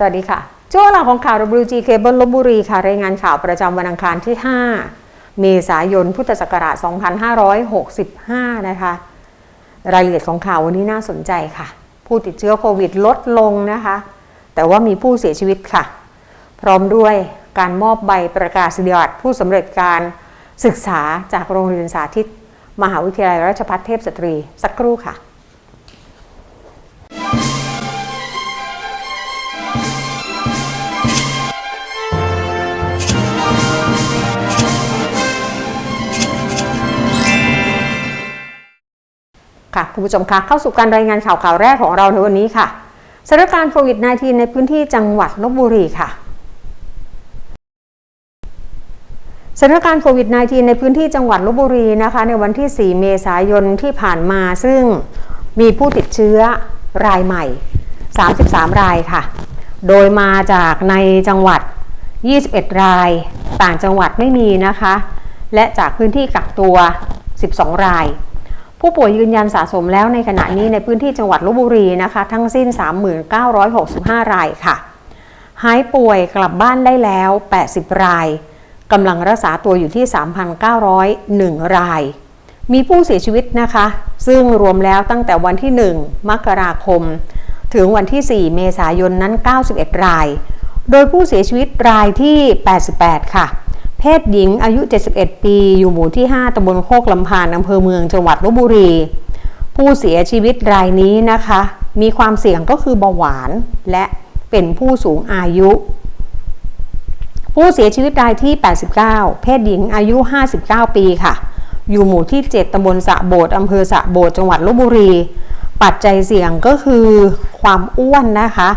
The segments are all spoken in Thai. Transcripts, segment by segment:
สวัสดีค่ะ ช่วงเวลาของข่าว WG Cable ลบบุรีค่ะ รายงานข่าวประจำวันอังคารที่ 5 เมษายน พุทธศักราช 2565 นะคะ รายละเอียดของข่าววันนี้น่าสนใจค่ะ ผู้ติดเชื้อโควิดลดลงนะคะ แต่ว่ามีผู้เสียชีวิตค่ะ พร้อมด้วยการมอบใบประกาศนียบัตรผู้สำเร็จการศึกษาจากโรงเรียนสาธิต มหาวิทยาลัยราชภัฏเทพสตรี สักครู่ค่ะ ค่ะคุณผู้ชมคะเข้าสู่การรายงานข่าวข่าวแรกของเราในวันนี้ค่ะสถานการณ์โควิด -19 ในพื้นที่จังหวัดลบบุรีค่ะสถานการณ์โควิด -19 ในพื้นที่จังหวัดลบบุรีนะคะ ในวันที่ 4 เมษายนที่ผ่านมาซึ่งมีผู้ติดเชื้อรายใหม่ 33 รายค่ะ โดยมาจากในจังหวัด 21 ราย ต่างจังหวัดไม่มีนะคะ และจากพื้นที่กักตัว 12 ราย ผู้ป่วยยืนยันสะสมแล้วในขณะนี้ในพื้นที่จังหวัดลบบุรีนะคะ ทั้งสิ้น 3965 รายค่ะ หายป่วยกลับบ้านได้แล้ว 80 รายกำลังรักษาตัวอยู่ที่ 3,901 ราย มีผู้เสียชีวิตนะคะ ซึ่งรวมแล้วตั้งแต่วันที่ 1 มกราคม ถึงวันที่ 4 เมษายนนั้น 91 ราย โดยผู้เสียชีวิตรายที่ 88 ค่ะ เพศหญิงอายุ 71 ปี อยู่หมู่ที่ 5ตำบลโคกลำพานอำเภอเมืองจังหวัดลบบุรี ผู้เสียชีวิตรายนี้นะคะ มีความเสี่ยงก็คือเบาหวานและเป็นผู้สูงอายุ ผู้เสียชีวิตรายที่ 89 เพศหญิงอายุ 59 ปีค่ะ อยู่หมู่ที่ 7ตำบลสะโบดอำเภอสะโบดจังหวัดลบบุรี ปัจจัยเสี่ยงก็คือความอ้วนนะคะ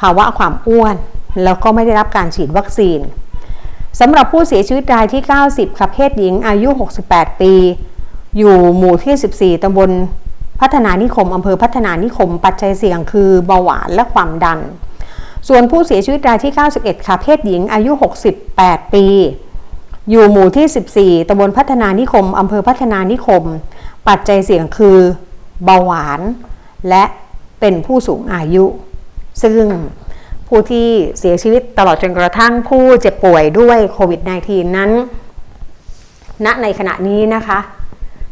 ภาวะความอ้วน แล้วก็ไม่ได้รับการฉีดวัคซีน สำหรับผู้เสียชีวิตรายที่ 90 ค่ะเพศหญิงอายุ 68 ปี อยู่หมู่ที่ 14 ตำบลพัฒนานิคมอำเภอพัฒนานิคม ปัจจัยเสี่ยงคือเบาหวานและความดัน ส่วนผู้เสียชีวิตรายที่ 91 ค่ะเพศหญิงอายุ 68 ปี อยู่หมู่ที่ 14 ตำบลพัฒนานิคมอำเภอพัฒนานิคม ปัจจัยเสี่ยงคือเบาหวาน และเป็นผู้สูงอายุ ซึ่ง ผู้ที่เสียชีวิตตลอดจนกระทั่งผู้เจ็บป่วยด้วยโควิด -19 นั้น ณ ในขณะนี้นะคะ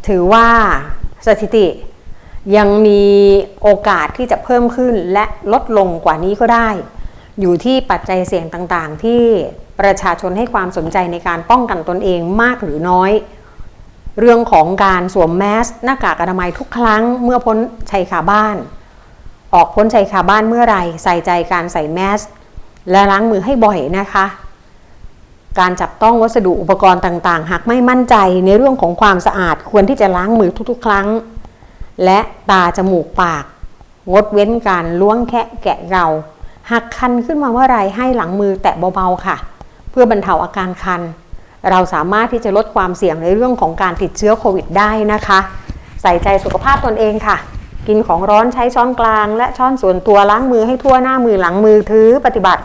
ถือว่าสถิติยังมีโอกาสที่จะเพิ่มขึ้นและลดลงกว่านี้ก็ได้ อยู่ที่ปัจจัยเสี่ยงต่างๆ ที่ประชาชนให้ความสนใจในการป้องกันตนเองมากหรือน้อย เรื่องของการสวมแมส หน้ากากอนามัยทุกครั้งเมื่อพ้นชายคาบ้าน ออกพ้นชายคาบ้านเมื่อไรใส่ใจการใส่แมสและล้างมือให้บ่อยนะคะ การจับต้องวัสดุอุปกรณ์ต่างๆ หากไม่มั่นใจในเรื่องของความสะอาดควรที่จะล้างมือทุกๆ ครั้ง และตาจมูกปาก งดเว้นการล้วงแคะแกะเราหากคันขึ้นมาเมื่อไรให้หลังมือแตะเบาๆค่ะ เพื่อบรรเทาอาการคัน เราสามารถที่จะลดความเสี่ยงในเรื่องของการติดเชื้อโควิดได้นะคะ ใส่ใจสุขภาพตนเองค่ะ กินของร้อนใช้ช้อนกลาง และช้อนส่วนตัวล้างมือให้ทั่วหน้ามือหลังมือถือปฏิบัติ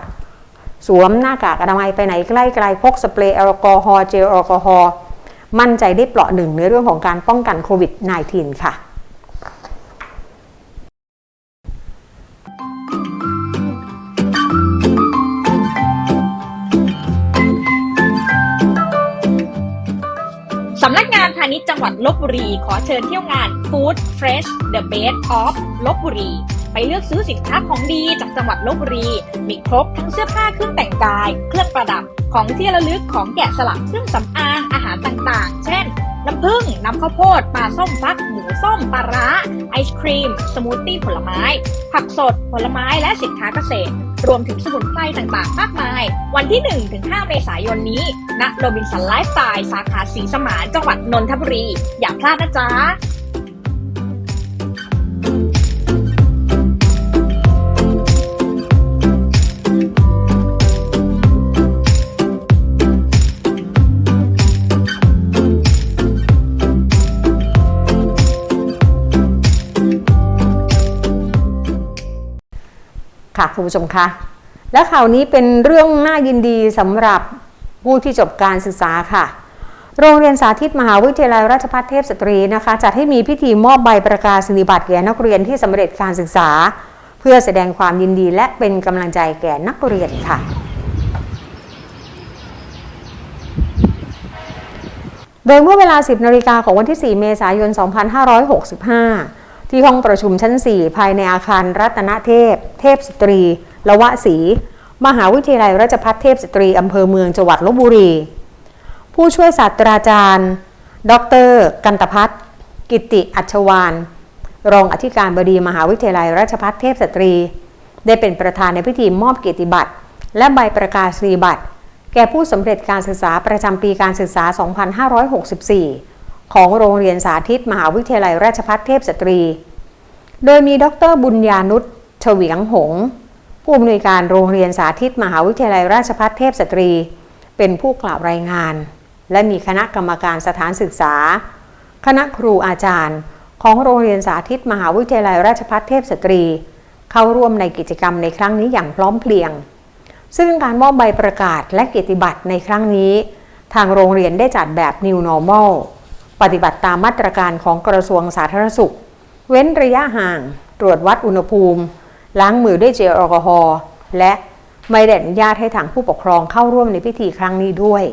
สวมหน้ากากอนามัยไปไหนใกล้ไกลพกสเปรย์แอลกอฮอล์เจลแอลกอฮอล์มั่นใจได้เปราะหนึ่งในเรื่องของการป้องกันโควิด -19 ค่ะาณิชย์จังหวัดลบบุรี ขอเชิญเที่ยวงาน Food Fresh The Best of ลบบุรี ไปเลือกซื้อสินค้าของดีจากจังหวัดลบบุรี มีครบทั้งเสื้อผ้าเครื่องแต่งกาย เครื่องประดับ ของที่ระลึก ของแกะสลัก เครื่องสำอาง อาหารต่างๆ เช่น น้ำผึ้ง น้ำข้าวโพด ปลาส้มฟัก หมูส้ม ปลาร้า ไอศครีม สมูทตี้ผลไม้ ผักสด ผลไม้ และสินค้าเกษตร รวมถึงสมุนไพรต่างๆ มากมาย วันที่ 1-5 เมษายนนี้ณโรบินสันไลฟ์สไตล์สาขาสีสมานจังหวัดนนทบุรี อย่าพลาดนะจ๊ะ ค่ะคุณผู้ชมคะและข่าวนี้เป็นเรื่องน่ายินดีสำหรับผู้ที่จบการศึกษาค่ะ โรงเรียนสาธิตมหาวิทยาลัยราชภัฏเทพสตรีนะคะจัดให้มีพิธีมอบใบประกาศนียบัตรแก่นักเรียนที่สำเร็จการศึกษา เพื่อแสดงความยินดีและเป็นกำลังใจแก่นักเรียนค่ะโดยเมื่อเวลา 10 นาฬิกาของวันที่ 4 เมษายน 2565 ที่ห้องประชุมชั้น 4 ภายในอาคารรัตนเทพ เทพสตรี ละวะศรีมหาวิทยาลัยราชภัฏเทพสตรีอำเภอเมืองจังหวัดลบบุรี ผู้ช่วยศาสตราจารย์ ดร กันตพัฒน์กิติอัชวาน รองอธิการบดีมหาวิทยาลัยราชภัฏเทพสตรี ได้เป็นประธานในพิธีมอบเกียรติบัตร และใบประกาศนียบัตร แก่ผู้สำเร็จการศึกษาประจำปีการศึกษา 2564 ของโรงเรียนสาธิตมหาวิทยาลัยราชภัฏเทพสตรี โดยมีดรบุญญานุชเฉวียงหง ผู้อำนวยการโรงเรียนสาธิตมหาวิทยาลัยราชภัฏเทพสตรี เป็นผู้กล่าวรายงาน และมีคณะกรรมการสถานศึกษา คณะครูอาจารย์ ของโรงเรียนสาธิตมหาวิทยาลัยราชภัฏเทพสตรี เข้าร่วมในกิจกรรมในครั้งนี้อย่างพร้อมเพรียง ซึ่งการมอบใบประกาศและเกียรติบัตรในครั้งนี้ ทางโรงเรียนได้จัดแบบ New Normal ปฏิบัติตามมาตรการของกระทรวงสาธารณสุข เว้นระยะห่าง ตรวจวัดอุณหภูมิ ล้างมือด้วยเจลแอลกอฮอล์และไม่ได้อนุญาตให้ทางผู้ปกครองเข้าร่วมในพิธีครั้งนี้ด้วย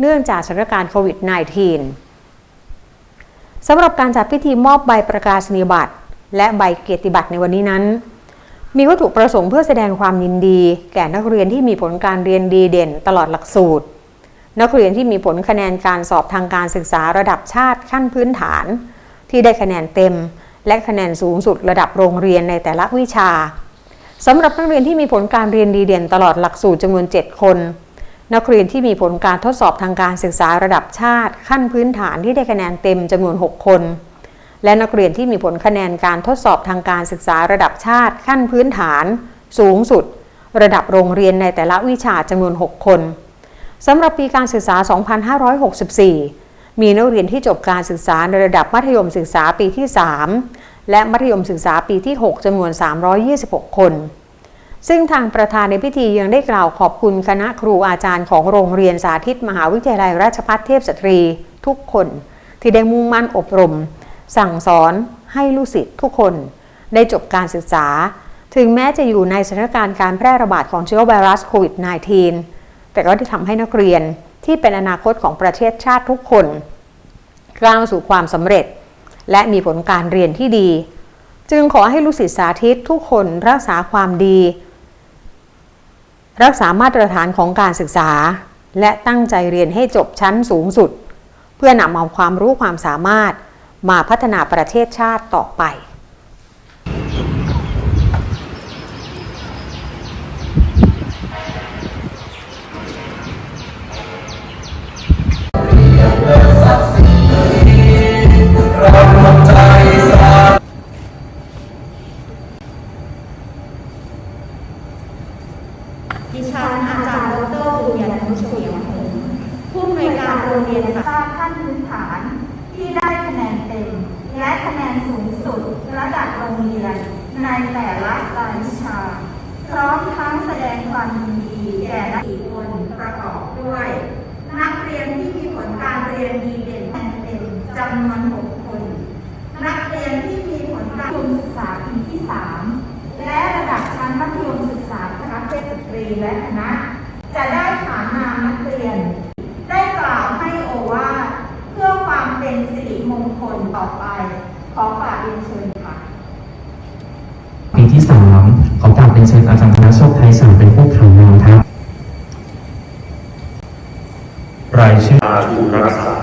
เนื่องจากสถานการณ์โควิด -19 สำหรับการจัดพิธีมอบใบประกาศนียบัตร และใบเกียรติบัตรในวันนี้นั้น มีวัตถุประสงค์เพื่อแสดงความยินดี แก่นักเรียนที่มีผลการเรียนดีเด่นตลอดหลักสูตร นักเรียนที่มีผลคะแนนการสอบทางการศึกษาระดับชาติขั้นพื้นฐาน ที่ได้คะแนนเต็ม และคะแนนสูงสุดระดับโรงเรียนในแต่ละวิชาสำหรับนักเรียนที่มีผลการเรียนดีเด่นตลอดหลักสูตรจำนวน 7 คน นักเรียนที่มีผลการทดสอบทางการศึกษาระดับชาติ ขั้นพื้นฐานที่ได้คะแนนเต็มจำนวน 6 คน และนักเรียนที่มีผลคะแนนการทดสอบทางการศึกษาระดับชาติ ขั้นพื้นฐาน สูงสุด ระดับโรงเรียนในแต่ละวิชาจำนวน 6 คน สำหรับปีการศึกษา 2564 มีนักเรียนที่จบการศึกษาในระดับมัธยมศึกษาปีที่ 3 และมัธยมศึกษาปีที่ 6จำนวน 326 คน ซึ่งทางประธานในพิธียังได้กล่าวขอบคุณคณะครูอาจารย์ของโรงเรียนสาธิตมหาวิทยาลัยราชภัฏเทพสตรีทุกคน ที่ได้มุ่งมั่นอบรม สั่งสอนให้ลูกศิษย์ทุกคน ได้จบการศึกษา ถึงแม้จะอยู่ในสถานการณ์การแพร่ระบาดของเชื้อไวรัสโควิด -19 แต่ก็ได้ทำให้นักเรียนที่เป็นอนาคตของประเทศชาติทุกคนก้าวสู่ความสำเร็จ และมีผลการเรียนที่ดี จึงขอให้ลูกศิษย์สาธิตทุกคนรักษาความดี รักษามาตรฐานของการศึกษา และตั้งใจเรียนให้จบชั้นสูงสุด เพื่อนำเอาความรู้ความสามารถมาพัฒนาประเทศชาติต่อไป ในแต่ละรายวิชา พร้อมทั้งแสดงความยินดีแก่นักีคนประกอบด้วย นักเรียนที่มีผลการเรียนดีเด่นแนนเต็มจำนวน 6 คน นักเรียนที่มีผลการศึกษาปีที่ 3 และระดับชั้นมัธยมศึกษาคณะเทศสตรีและคณะจะได้ขานนามนักเรียน ได้กล่าวให้โอวาเพื่อความเป็นสิริมงคลต่อไป ขอกราบเรียนเชิญ เป็นเชิญอาจารย์ธนโชคไทยสารเป็นผู้ขานนามครับ รายชื่ออาถูรักษา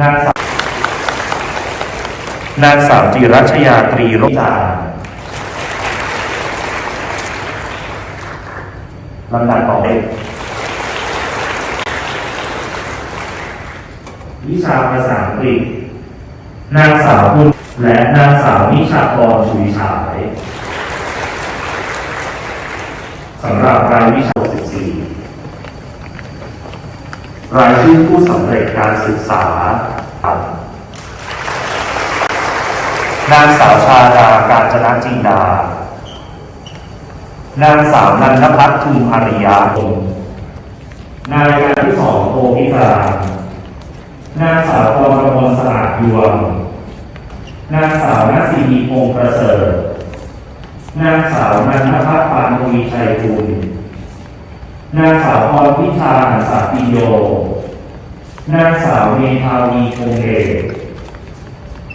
นางสาวนางสาว จิรัชยาตรีรจารลำดับต่อไปวิชาภาษาอังกฤษ นางสาวบุญและนางสาวนิชากรชุยฉายสำหรับรายวิชา 14 รายชื่อผู้สำเร็จการศึกษา นางสาวชาดาการจนะจินดา นางสาวนันทพัฒน์ทุมภริยา นายการที่สองโพธิการนางสาวกรกมลสะอาดยวง นางสาวนัสีพงษ์ประเสริฐ นางสาวนันทพัฒน์ปานวีชัยกุลนางสาวพรพิชาหันสาปิโย นางสาวเมธาวีคงเดช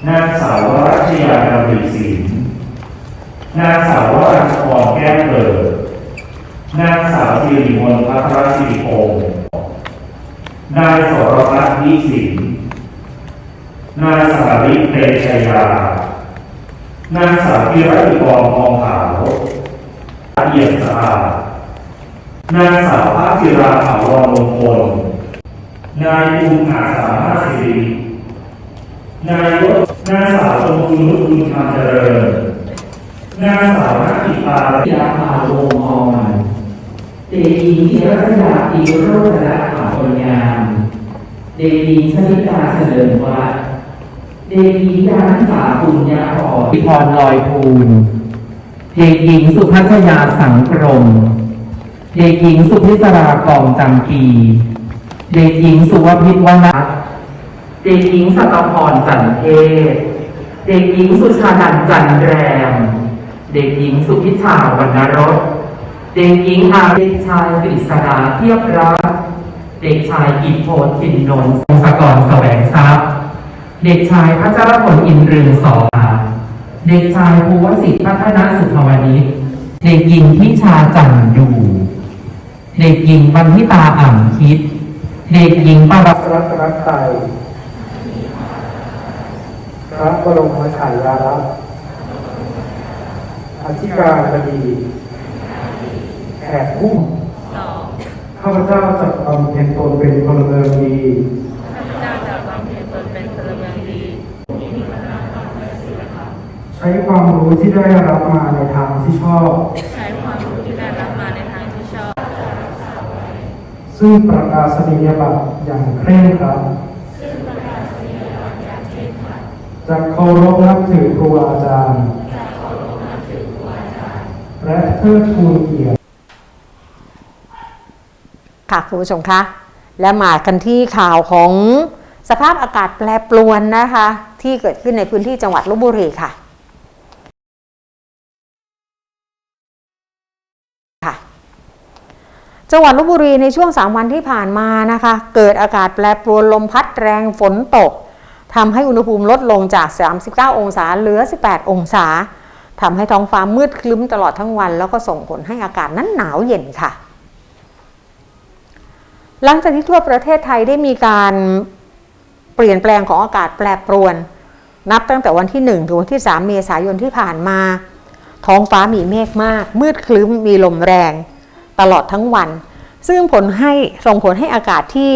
นางสาววรัชยาดำริศิลนางสาววรัชพรแก้วเกิด นางสาวสิริมนพัทรศิริพงศ์นายสรพัฒน์วิสินนายสาริเตชยา นางสาวพิรัติกรทองขาวเอียดสะอาดนางสาวพัชิราถาวรมงคล นายภูมิอาสามารถสิริ นายยศนางสาวจงคุณนุชคุณธรรมเจริญนางสาวนักกิตายาพาโลมอนเด็กหญิงธีรสยาปีโรจนะขาวคนงามเด็กหญิงชนิดาเฉลิมวัฒน์เด็กหญิงดานิสาปุญญาพรพิพรลอยภูลเด็กหญิงสุพัชยาสังกรมเด็กหญิงสุพิศรากองจังกีเด็กหญิงสุวพิษวนา เด็กหญิงสัตพรจันเทศ เด็กหญิงสุชาดันจันแรม เด็กหญิงสุพิชาวรรณรส เด็กหญิงอาเด็กชายกฤษดาเทียบรัก เด็กชายกิจโพธินนนท์ทรงศกรแสวงทรัพย์ เด็กชายพัชรพลอินทรืองสอเด็กชายภูวสิทธิพัฒนาสุภวณิชเด็กหญิงทิชาจันดูเด็กหญิงบรรทิตาอ่ำคิด เด็กหญิงปรัรัตนไตรัย พระบรมฉายาลักษณ์อธิการบดีแขกผู้ข้าพเจ้าจะบำเพ็ญตนเป็นพลเมืองดีใช้ความรู้ที่ได้รับมาในทางที่ชอบ ใช้ความรู้ที่ได้รับมาในทางที่ชอบ ซึ่งประกาศนียบัตรอย่างเคร่งครัด จะเคารพนับถือครูอาจารย์ และเทิดทูนเกียรติค่ะคุณผู้ชมคะ และมากันที่ข่าวของสภาพอากาศแปรปรวนนะคะ ที่เกิดขึ้นในพื้นที่จังหวัดลบบุรีค่ะค่ะจังหวัดลบบุรีในช่วง 3 วันที่ผ่านมานะคะ เกิดอากาศแปรปรวนลมพัดแรงฝนตก ทำให้อุณหภูมิลดลงจาก 39 องศาเหลือ 18 องศาทำให้ท้องฟ้ามืดคลึ้มตลอดทั้งวัน แล้วก็ส่งผลให้อากาศนั้นหนาวเย็นค่ะ หลังจากที่ทั่วประเทศไทยได้มีการเปลี่ยนแปลงของอากาศแปรปรวน นับตั้งแต่วันที่ 1 ถึงวันที่ 3 เมษายนที่ผ่านมา ท้องฟ้ามีเมฆมาก มืดคลึ้มมีลมแรง ตลอดทั้งวัน ซึ่งผลให้ส่งผลให้อากาศที่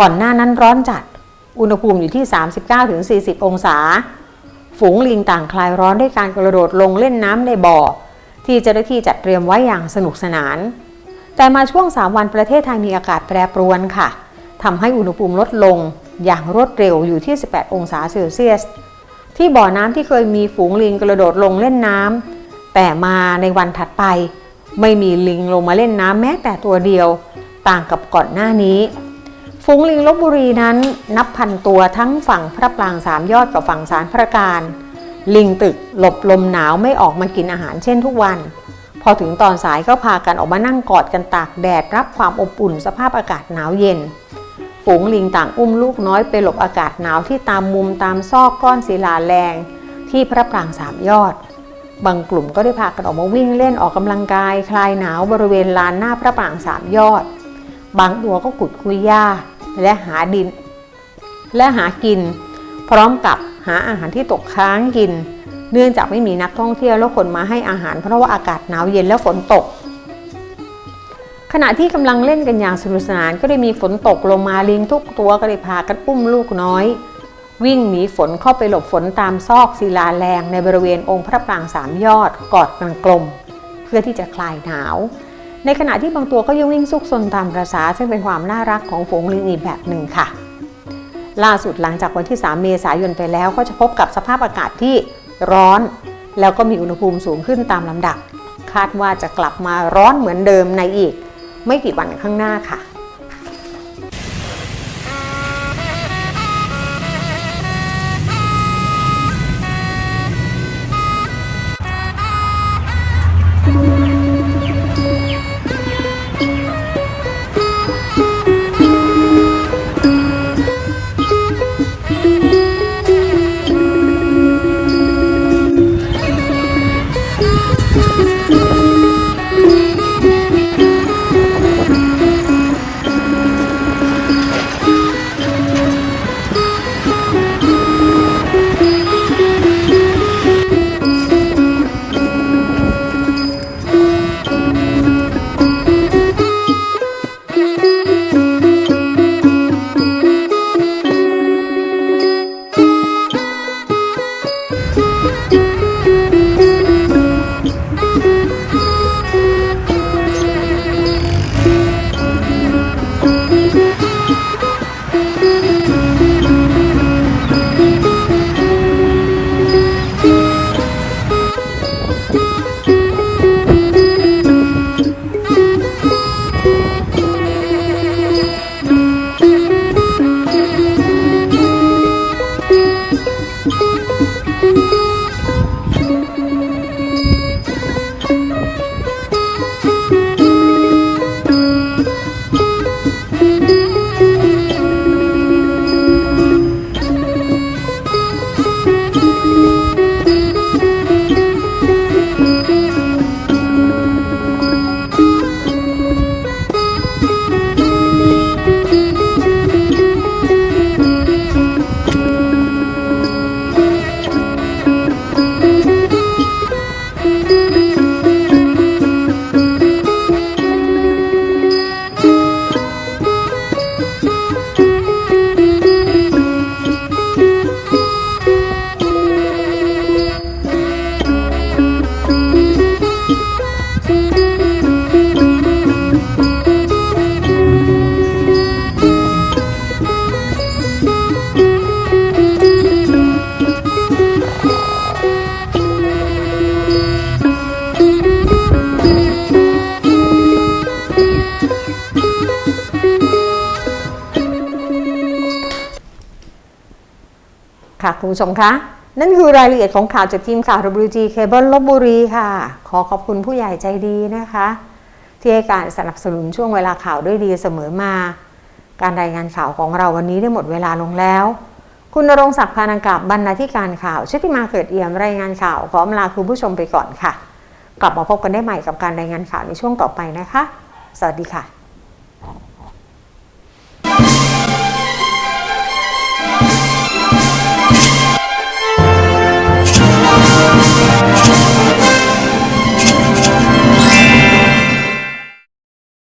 ก่อนหน้านั้นร้อนจัด อุณหภูมิอยู่ที่ 39-40 องศา ฝูงลิงต่างคลายร้อนด้วยการกระโดดลงเล่นน้ำในบ่อ ที่เจ้าหน้าที่จัดเตรียมไว้อย่างสนุกสนาน แต่มาช่วง 3 วันประเทศไทยมีอากาศแปรปรวนค่ะทำให้อุณหภูมิลดลงอย่างรวดเร็วอยู่ที่ 18 องศาเซลเซียส ที่บ่อน้ำที่เคยมีฝูงลิงกระโดดลงเล่นน้ำแต่มาในวันถัดไป ไม่มีลิงลงมาเล่นน้ำแม้แต่ตัวเดียว ต่างกับก่อนหน้านี้ ฝูงลิงลบบุรีนั้นนับพันตัวทั้งฝั่งพระปรางสามยอดกับฝั่งสารพระการ ลิงตึกหลบลมหนาวไม่ออกมากินอาหารเช่นทุกวัน พอถึงตอนสายก็พากันออกมานั่งกอดกันตากแดดรับความอบอุ่นสภาพอากาศหนาวเย็น ฝูงลิงต่างอุ้มลูกน้อยไปหลบอากาศหนาวที่ตามมุมตามซอกก้อนศิลาแรง ที่พระปรางสามยอด บางกลุ่มก็ได้พากันออกมาวิ่งเล่นออกกำลังกาย คลายหนาวบริเวณลานหน้าพระปรางสามยอด บางตัวก็ขุดคุยหญ้าและหาดิน และหากิน พร้อมกับหาอาหารที่ตกค้างกิน เนื่องจากไม่มีนักท่องเที่ยวและคนมาให้อาหาร เพราะว่าอากาศหนาวเย็นและฝนตก ขณะที่กำลังเล่นกันอย่างสนุกสนานก็ได้มีฝนตกลงมาลิงทุกตัวก็ได้พากันอุ้มลูกน้อย วิ่งหนีฝนเข้าไปหลบฝนตามซอกศิลาแรงในบริเวณองค์พระปรางสามยอดกอดกันกลม เพื่อที่จะคลายหนาว ในขณะที่บางตัวก็ยังวิ่งซุกซนตามประษาซึ่งเป็นความน่ารักของฝูงลิงอีกแบบหนึ่งค่ะ ล่าสุดหลังจากวันที่ 3 เมษายนไปแล้วก็จะพบกับสภาพอากาศที่ร้อน แล้วก็มีอุณหภูมิสูงขึ้นตามลำดับ คาดว่าจะกลับมาร้อนเหมือนเดิมในอีก ไม่กี่วันข้างหน้าค่ะ คุณผู้ชมคะ นั่นคือรายละเอียดของข่าวจากทีมข่าว WG Cable ลบบุรีค่ะ ขอขอบคุณผู้ใหญ่ใจดีนะคะ ที่ให้การสนับสนุนช่วงเวลาข่าวด้วยดีเสมอมา การรายงานข่าวของเราวันนี้ได้หมดเวลาลงแล้ว คุณรงศักดิ์พานังกับบรรณาธิการข่าวชุติมาเกิดเอี่ยมรายงานข่าวขออำลาคุณผู้ชมไปก่อนค่ะ กลับมาพบกันได้ใหม่กับการรายงานข่าวในช่วงต่อไปนะคะ สวัสดีค่ะ